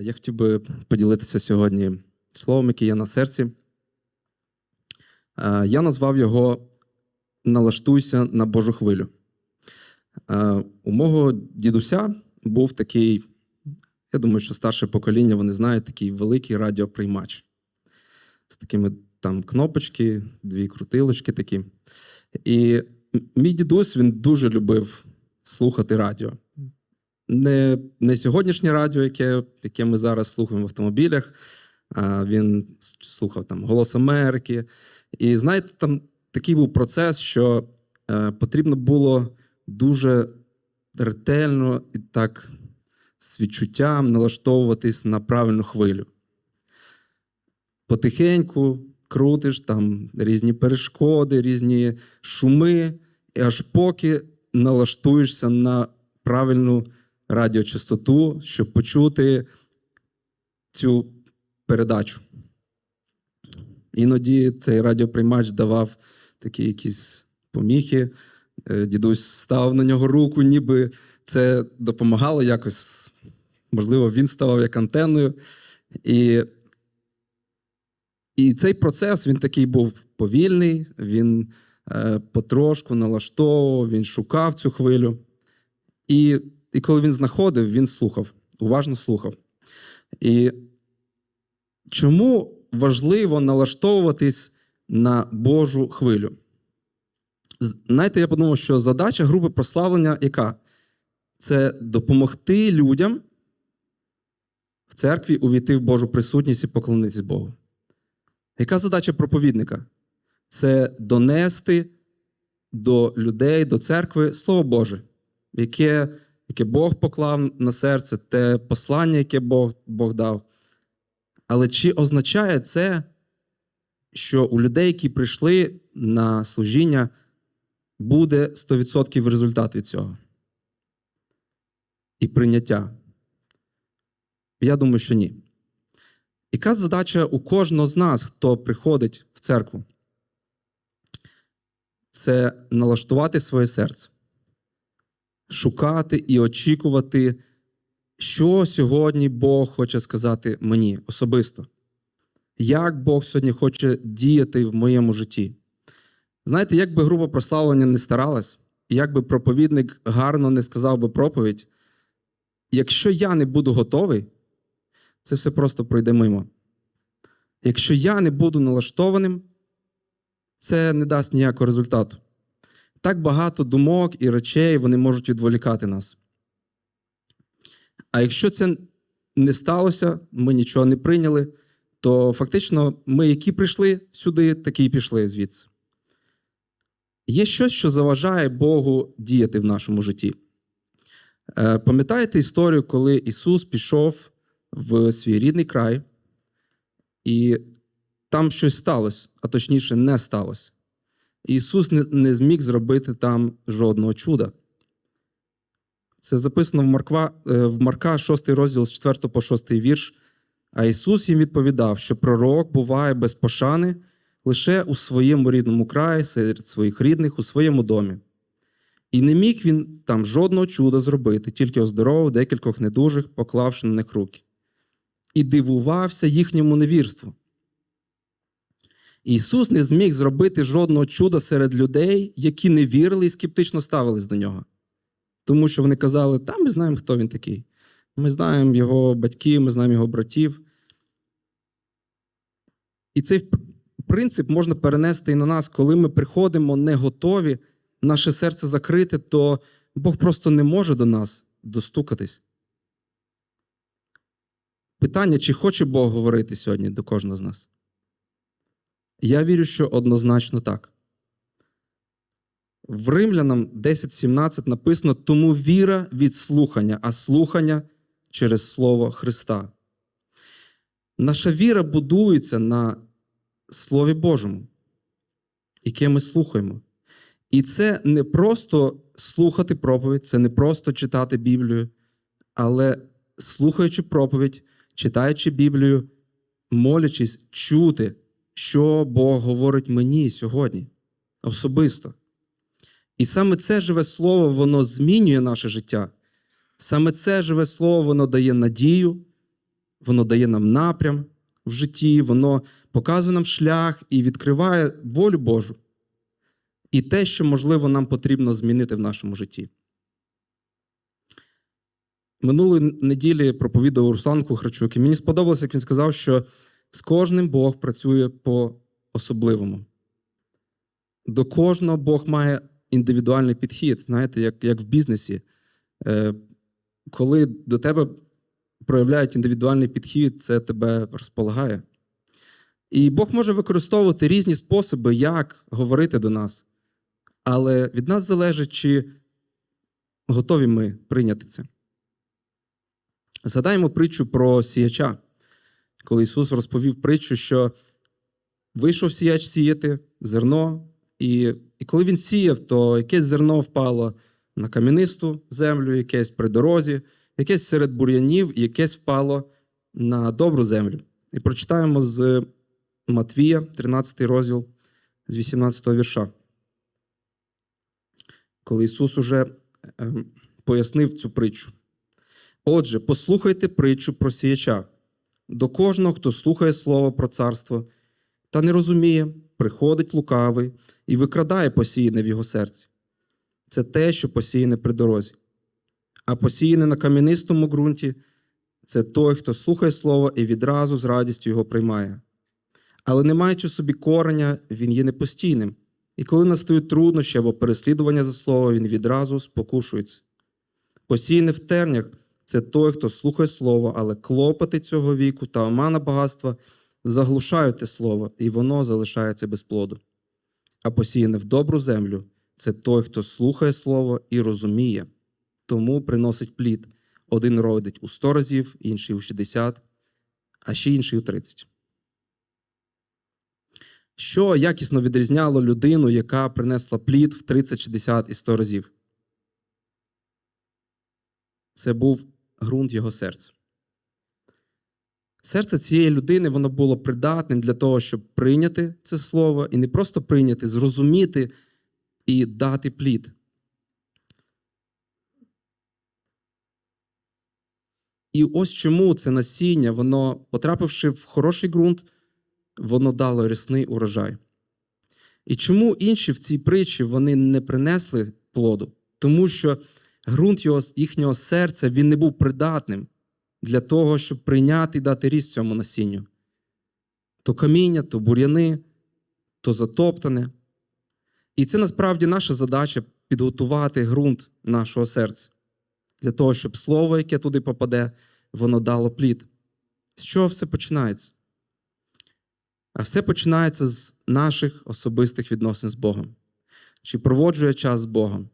Я хотів би поділитися сьогодні словом, яке є на серці. Е, Я назвав його Налаштуйся на Божу хвилю. Е, У мого дідуся був такий, я думаю, що старше покоління, вони знають, такий великий радіоприймач з такими там кнопочки, дві крутилочки такі. І мій дідусь він дуже любив слухати радіо не, не сьогоднішнє радіо, яке, яке ми зараз слухаємо в автомобілях. А він слухав там Голос Америки. І знаєте, там такий був процес, що е, потрібно було дуже ретельно і так з відчуттям налаштовуватись на правильну хвилю. Потихеньку крутиш там різні перешкоди, різні шуми, і аж поки налаштуєшся на правильну радіочастоту, щоб почути цю передачу. Іноді цей радіоприймач давав такі якісь поміхи. Е, Дідусь став на нього руку, ніби це допомагало якось. Можливо, він ставав як антенною. І, і цей процес він такий був повільний, він е, потрошку налаштовував, він шукав цю хвилю. І, і коли він знаходив, він слухав, уважно слухав. І чому важливо налаштовуватись на Божу хвилю? Знаєте, я подумав, що задача групи прославлення яка? Це допомогти людям в церкві увійти в Божу присутність і поклонитись Богу. Яка задача проповідника? Це донести до людей, до церкви Слово Боже, яке, яке Бог поклав на серце, те послання, яке Бог, Бог дав. Але чи означає це, що у людей, які прийшли на служіння, буде 100% результат від цього? І прийняття? Я думаю, що ні. Яка задача у кожного з нас, хто приходить в церкву? Це налаштувати своє серце, шукати і очікувати, що сьогодні Бог хоче сказати мені особисто. Як Бог сьогодні хоче діяти в моєму житті. Знаєте, як би група прославлення не старалась, як би проповідник гарно не сказав би проповідь, якщо я не буду готовий, це все просто пройде мимо. Якщо я не буду налаштованим, це не дасть ніякого результату. Так багато думок і речей вони можуть відволікати нас. А якщо це не сталося, ми нічого не прийняли, то фактично ми, які прийшли сюди, такі й пішли звідси. Є щось, що заважає Богу діяти в нашому житті. Е, Пам'ятаєте історію, коли Ісус пішов в свій рідний край, і там щось сталося, а точніше, не сталося. Ісус не, не зміг зробити там жодного чуда. Це записано в Марква, е, в Марка 6 розділ з 4 по 6 вірш. А Ісус їм відповідав, що пророк буває без пошани лише у своєму рідному краї, серед своїх рідних, у своєму домі. І не міг він там жодного чуда зробити, тільки оздоровив декількох недужих, поклавши на них руки. І дивувався їхньому невірству. Ісус не зміг зробити жодного чуда серед людей, які не вірили і скептично ставились до нього. Тому що вони казали, та ми знаємо, хто він такий. Ми знаємо його батьків, ми знаємо його братів. І цей принцип можна перенести і на нас, коли ми приходимо не готові, наше серце закрите, то Бог просто не може до нас достукатись. Питання, чи хоче Бог говорити сьогодні до кожного з нас? Я вірю, що однозначно так. В Римлянам 10.17 написано: тому віра від слухання, а слухання через Слово Христа. Наша віра будується на Слові Божому, яке ми слухаємо. І це не просто слухати проповідь, це не просто читати Біблію, але слухаючи проповідь, читаючи Біблію, молячись, чути, що Бог говорить мені сьогодні особисто. І саме це живе слово, воно змінює наше життя. Саме це живе слово, воно дає надію, воно дає нам напрям в житті, воно показує нам шлях і відкриває волю Божу. І те, що, можливо, нам потрібно змінити в нашому житті. Минулої неділі проповідав Руслан Кухарчук, і мені сподобалося, як він сказав, що з кожним Бог працює по особливому. До кожного Бог має індивідуальний підхід, знаєте, як, як в бізнесі. Е, Коли до тебе проявляють індивідуальний підхід, це тебе розполагає. І Бог може використовувати різні способи, як говорити до нас. Але від нас залежить, чи готові ми прийняти це. Згадаємо притчу про сіяча, коли Ісус розповів притчу, що вийшов сіяч сіяти зерно, і, і коли він сіяв, то якесь зерно впало на кам'янисту землю, якесь при дорозі, якесь серед бур'янів, якесь впало на добру землю. І прочитаємо з Матвія, 13 розділ, з 18 вірша. Коли Ісус уже е, пояснив цю притчу. Отже, послухайте притчу про сіяча. До кожного, хто слухає слово про царство та не розуміє, приходить лукавий і викрадає посіяне в його серці. Це те, що посіяне при дорозі. А посіяне на кам'янистому ґрунті це той, хто слухає слово і відразу з радістю його приймає. Але не маючи собі кореня, він є непостійним, і коли настають труднощі або переслідування за слово, він відразу спокушується. Посіяне в тернях це той, хто слухає слово, але клопоти цього віку та омана багатства заглушають те слово, і воно залишається без плоду. А посіяне в добру землю це той, хто слухає слово і розуміє, тому приносить плід. Один родить у сто разів, інший у 60, а ще інший у 30. Що якісно відрізняло людину, яка принесла плід в 30, 60 і 100 разів? Це був ґрунт його серця. Серце цієї людини воно було придатним для того, щоб прийняти це слово, і не просто прийняти, зрозуміти і дати плід. І ось чому це насіння, воно, потрапивши в хороший ґрунт, воно дало рясний урожай. І чому інші в цій притчі вони не принесли плоду? Тому що ґрунт його, їхнього серця він не був придатним для того, щоб прийняти і дати ріст цьому насінню. То каміння, то бур'яни, то затоптане. І це насправді наша задача підготувати ґрунт нашого серця для того, щоб слово, яке туди попаде, воно дало плід. З чого все починається? А все починається з наших особистих відносин з Богом. Чи проводжу я час з Богом?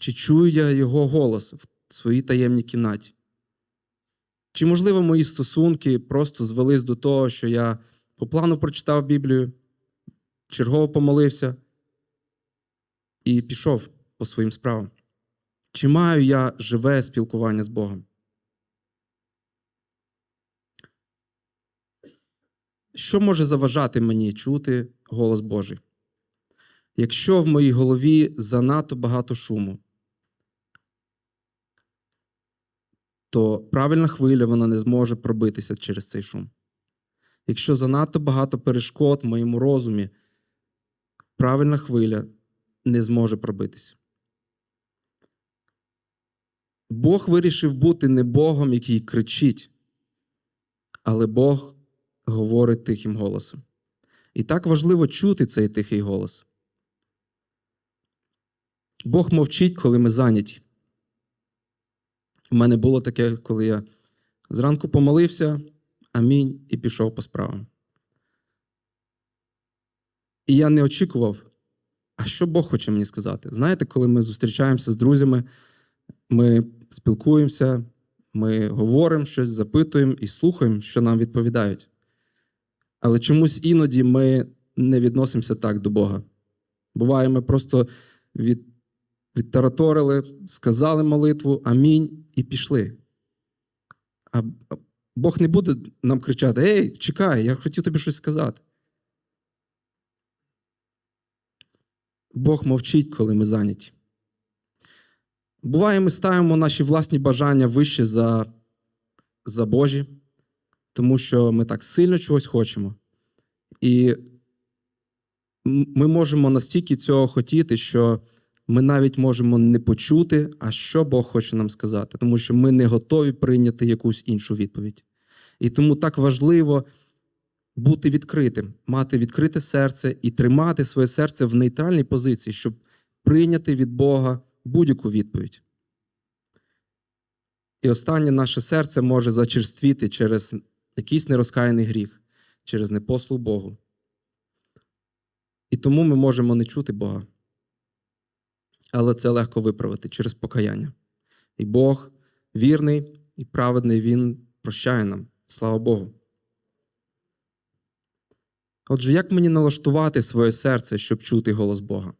Чи чую я Його голос в своїй таємній кімнаті? Чи, можливо, мої стосунки просто звелись до того, що я по плану прочитав Біблію, чергово помолився і пішов по своїм справам? Чи маю я живе спілкування з Богом? Що може заважати мені чути голос Божий? Якщо в моїй голові занадто багато шуму, то правильна хвиля вона не зможе пробитися через цей шум. Якщо занадто багато перешкод в моєму розумі, правильна хвиля не зможе пробитися. Бог вирішив бути не Богом, який кричить, але Бог говорить тихим голосом. І так важливо чути цей тихий голос. Бог мовчить, коли ми зайняті. У мене було таке, коли я зранку помолився, амінь, і пішов по справам. І я не очікував, а що Бог хоче мені сказати. Знаєте, коли ми зустрічаємося з друзями, ми спілкуємося, ми говоримо щось, запитуємо і слухаємо, що нам відповідають. Але чомусь іноді ми не відносимося так до Бога. Буває, ми просто від, відтараторили, сказали молитву, амінь, і пішли. А Бог не буде нам кричати: Ей, чекай, я хотів тобі щось сказати. Бог мовчить, коли ми зайняті. Буває, ми ставимо наші власні бажання вище за, за Божі. тому що ми так сильно чогось хочемо. І ми можемо настільки цього хотіти, що ми навіть можемо не почути, а що Бог хоче нам сказати, тому що ми не готові прийняти якусь іншу відповідь. І тому так важливо бути відкритим, мати відкрите серце і тримати своє серце в нейтральній позиції, щоб прийняти від Бога будь-яку відповідь. І останнє наше серце може зачерствіти через якийсь нерозкаяний гріх, через непослух Богу. І тому ми можемо не чути Бога. Але це легко виправити через покаяння. І Бог вірний і праведний, Він прощає нам. Слава Богу. Отже, як мені налаштувати своє серце, щоб чути голос Бога?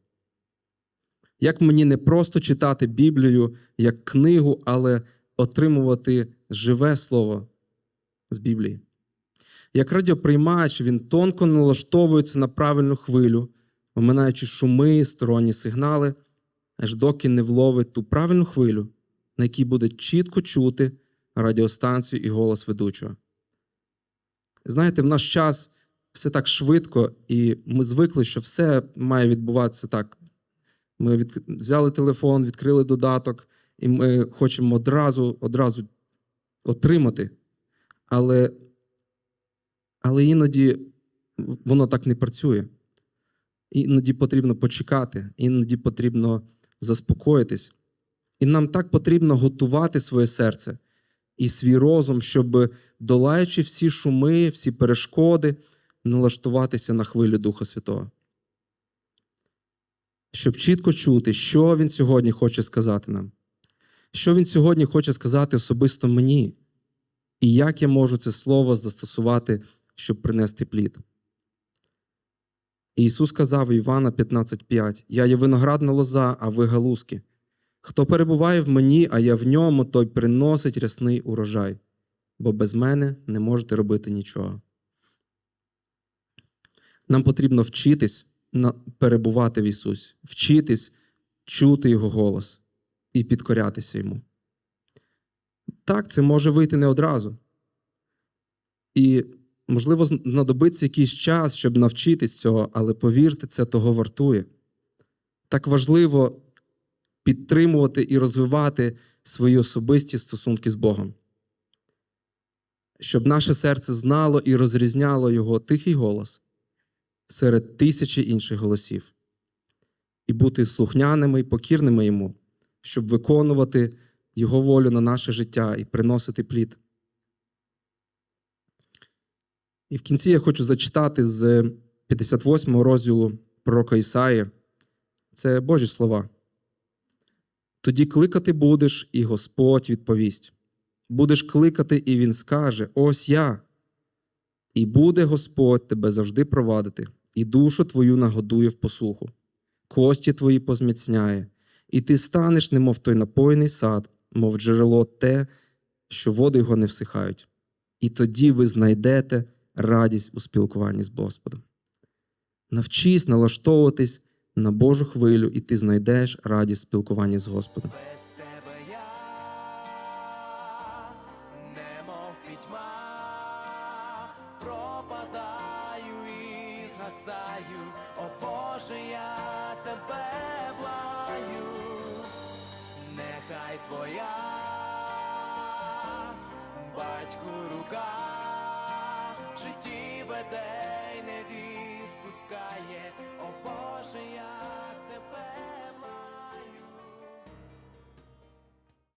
Як мені не просто читати Біблію як книгу, але отримувати живе слово з Біблії? Як радіоприймач, він тонко налаштовується на правильну хвилю, оминаючи шуми, сторонні сигнали, аж доки не вловить ту правильну хвилю, на якій буде чітко чути радіостанцію і голос ведучого. Знаєте, в наш час все так швидко, і ми звикли, що все має відбуватися так. Ми від... взяли телефон, відкрили додаток, і ми хочемо одразу, одразу отримати. Але, але іноді воно так не працює. Іноді потрібно почекати, іноді потрібно заспокоїтись. І нам так потрібно готувати своє серце і свій розум, щоб, долаючи всі шуми, всі перешкоди, налаштуватися на хвилю Духа Святого. Щоб чітко чути, що Він сьогодні хоче сказати нам, що Він сьогодні хоче сказати особисто мені, і як я можу це слово застосувати, щоб принести плід. Ісус сказав Івана 15:5: Я є виноградна лоза, а ви галузки. Хто перебуває в мені, а я в ньому, той приносить рясний урожай, бо без мене не можете робити нічого. Нам потрібно вчитись перебувати в Ісусі, вчитись чути Його голос і підкорятися Йому. Так, це може вийти не одразу. І, можливо, знадобиться якийсь час, щоб навчитись цього, але повірте, це того вартує. Так важливо підтримувати і розвивати свої особисті стосунки з Богом, щоб наше серце знало і розрізняло Його тихий голос серед тисячі інших голосів, і бути слухняними і покірними йому, щоб виконувати Його волю на наше життя і приносити плід. І в кінці я хочу зачитати з 58 розділу пророка Ісаї. Це Божі слова. Тоді кликати будеш, і Господь відповість. Будеш кликати, і Він скаже: Ось я. І буде Господь тебе завжди провадити, і душу твою нагодує в посуху, кості твої позміцняє, і ти станеш, немов той напоєний сад, мов джерело те, що води його не всихають. І тоді ви знайдете радість у спілкуванні з Господом. Навчись налаштовуватись на Божу хвилю, і ти знайдеш радість в спілкуванні з Господом. О Боже, я тебе благаю, нехай твоя батьку рука в житті веде й не відпускає, о Боже, я